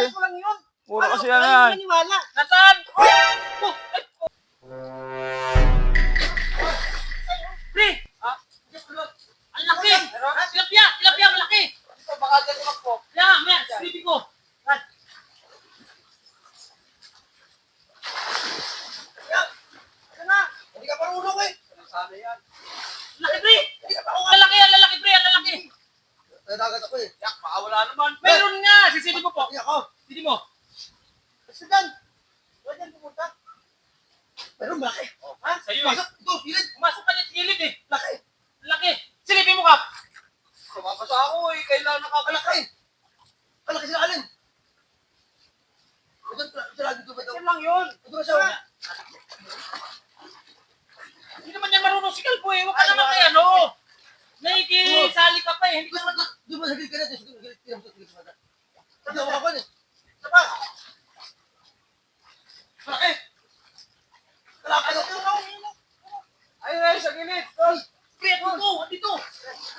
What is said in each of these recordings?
kasi. ko lang yun. Puro Ano, kasi yan yan. Nasaan? Pre! Ah, ang laki! Tilapia! Tilapia malaki! Baka ganun ako. Kaya, may, silipi ko. Hindi ka marunong eh. Sana yan. Laki, pre! Hindi ka pa ako. Lalaki, ang lalaki, pre! Ang lalaki! Nadagat ako eh. Yak, baka wala naman. Meron nga! Sisili mo po. Hindi ako. Sili mo. Basta dyan. Huwag dyan pumunta. Pero malaki. Pasok. Ito, pilit. Pumasok ka sa gilid eh. Laki. Laki! Silipin mo, Kap! Sumapasa ako eh. Kailangan nakakalaki. Kalaki sila alin. Ito, ito lagi ito ba ito? Yan lang yun. Ito na siya. Hindi naman yan marunong si Kalbo eh. Huwag ka Ay, naman wala. kay ano. Nakikisali ka pa eh. Hindi Di ko di ba sa gilid ka na? Ba sa gilid ka na? Ba sa gilid ka na? Ako eh. Malaki. Kalaki ako. Ay, ay, sa gilid. Pre, dito, dito.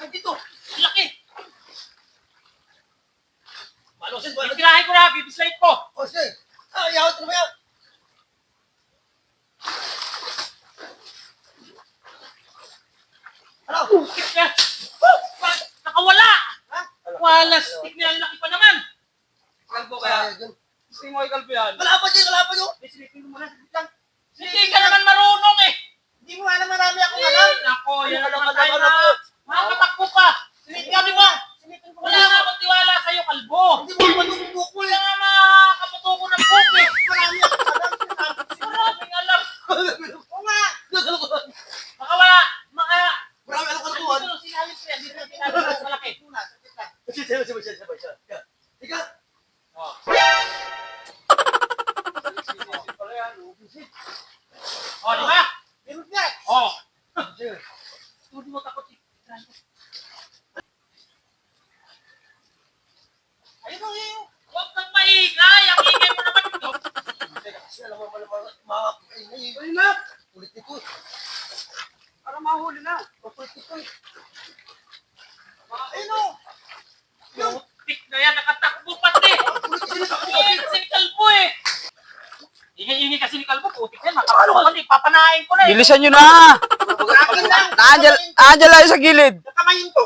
Dito. Laki. Malusin ba? Bibirahin ko na, bibislide ko. O sige. Ah, yawat na ba yan? Ano? Stick na. Nakawala. Ha? Wala, stick na. Ang laki pa naman. Kalbo kaya. Gusto mo ay kalbo yan. Kalaban niya, kalaban niyo. Bisilipin mo muna. Hindi ka naman marunong eh. Hindi mo alam marami akong alam. Nako, yan Ano naman tayo na. Di ba? Wala nga akong tiwala sa'yo, kalbo. Hindi mo matutulog ko Wala eh. nga makakaputo ng puti. Marami akong alam. Maraming alam. Oo nga. Baka wala. Maka... Marami akong kalokohan. Dito, sinalim ko yan. Dito, sinalim ko. Malaki. Sige, sige, sige, sige, sige, sige. Ika. Oh. Oh, di ba? Meron niya. Oh. Sige. Hindi mo takot. eh. Ayun o, yun. Huwag kang maingay. Ang ingay mo naman ito. Teka, kasi alam mo pala mga mga ay, ay, na. Ulit nito. eh. Para mahuli na. Ulit nito. eh. Ayun o. Yung tik na yan. Nakatakbo pati. Ni Kalbo eh. Ingay-ingay kasi ni Kalbo. Putik yan. Nakatakbo pati. Papanain ko na eh. Bilisan nyo na! Akin lang. Angel, Angel ay sa gilid! Nakamayin to.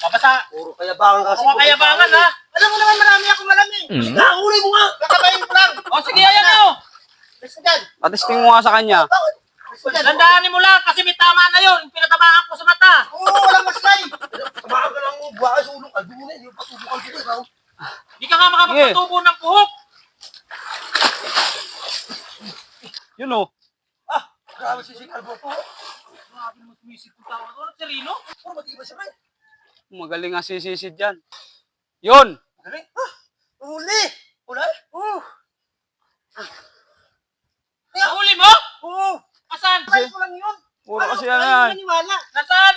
Babasa. Puro kayabangan kasi. Mga kayabangan ha. Alam mo naman marami akong alam eh. Mm. Nakahuli mo nga. Nakamayin ko lang. O sige, ayan na oh. Basta dyan. Patisting mo nga sa kanya. Dandaanin mo lang kasi may tama na yun. Pinatamaan ko sa mata. Oo, walang maslay. Tamaan ka lang mo. Buha ka sa ulong. Na. Hindi mo patubukal ko ikaw. Di ka nga makapagpatubo ng buhok. Yun oh. Ah, grabe si si Kalbo to. Grabe mo sumisid kung tawag ko. Serino? Puro matibay siya man. Magaling nga sisisid dyan. Yun! Galing. Ah, uli. Uli? Oo. Nahuli mo? Oo. Asan? Try ko lang yun. Puro Ano, kasi yan ayaw yan. maniwala. Nasaan?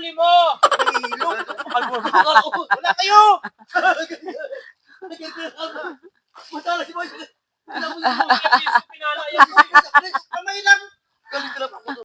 Yan. Kaya nahuli mo. Nahihilo. Wala kayo. Matala si Boy. Pinala yan.